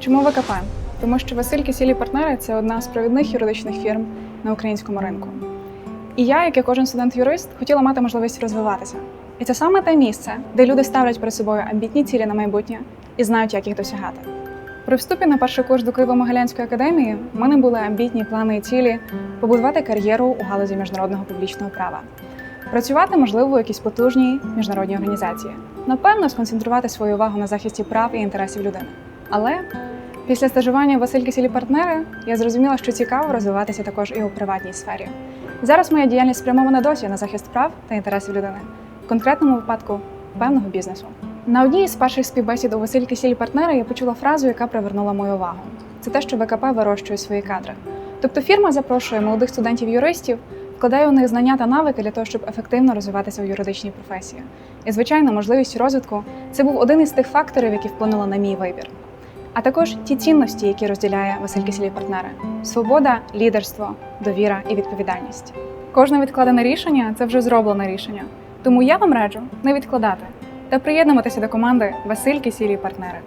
Чому ВКП? Тому що Василь Кисілі партнери це одна з провідних юридичних фірм на українському ринку. І я, як і кожен студент-юрист, хотіла мати можливість розвиватися. І це саме те місце, де люди ставлять перед собою амбітні цілі на майбутнє і знають, як їх досягати. При вступі на перший курс до Києво-Могилянської академії в мене були амбітні плани і цілі побудувати кар'єру у галузі міжнародного публічного права, працювати, можливо, у якійсь потужній міжнародній організації, напевно, сконцентрувати свою увагу на захисті прав і інтересів людини. Але після стажування в Василь Кисілі партнери я зрозуміла, що цікаво розвиватися також і у приватній сфері. Зараз моя діяльність спрямована досі на захист прав та інтересів людини, в конкретному випадку певного бізнесу. На одній із перших співбесід у Василь Кисілі партнери я почула фразу, яка привернула мою увагу. Це те, що ВКП вирощує свої кадри. Тобто фірма запрошує молодих студентів-юристів, вкладає у них знання та навики для того, щоб ефективно розвиватися у юридичній професії. І, звичайно, можливість розвитку це був один із тих факторів, які вплинули на мій вибір. А також ті цінності, які розділяє Василь Кисілі партнери: свобода, лідерство, довіра і відповідальність. Кожне відкладене рішення це вже зроблене рішення. Тому я вам раджу не відкладати та приєднуватися до команди Василь Кисілі партнери.